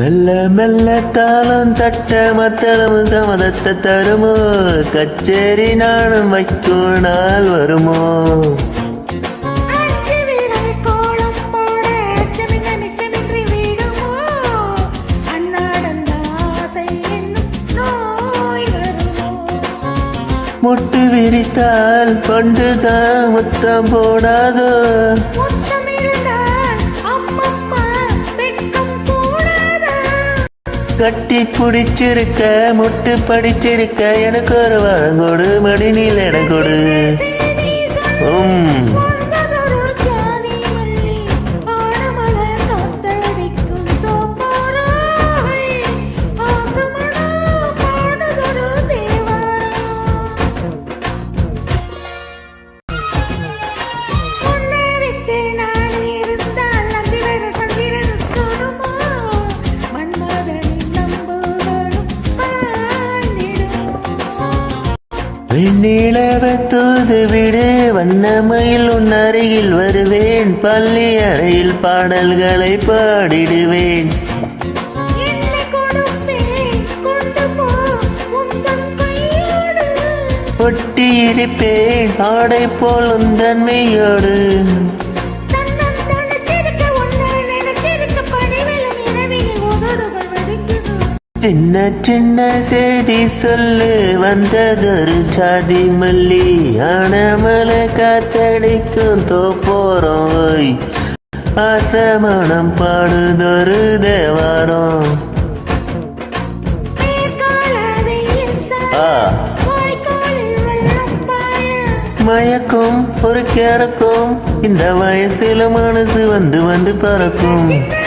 மெல்ல மெல்ல தாளம் தட்ட மத்தளம் சமதத்த தருமோ? கச்சேரி நானும் வைக்கும் நாள் வருமோ? முட்டு விரித்தால் கொண்டுதான் முத்தம் போடாதோ? கட்டி பிடிச்சிருக்க முட்டு படிச்சிருக்க எனக்கு ஒரு வழங்கொடு மடிநீல் எனக்கொடு வெண்ணிலவ தூது விடு வண்ணமயில் உன் அருகில் வருவேன். பள்ளி அறையில் பாடல்களை பாடிடுவேன். என்னை கொடுப்பேன் கொண்டு போ. உந்தன் கையோடு. ஒட்டி இருப்பேன். ஆடை போல் உந்தன் சின்ன சின்ன செய்தி சொல்லு வந்ததொரு சாதி மல்லி. ஆனமல காத்தடிக்கும் தோப்போறோம் ஓய். ஆசமணம் பாடுதொரு தேவாரம். மயக்கும் ஒரு கிறக்கும் இந்த வயசுல மனசு வந்து வந்து பறக்கும்.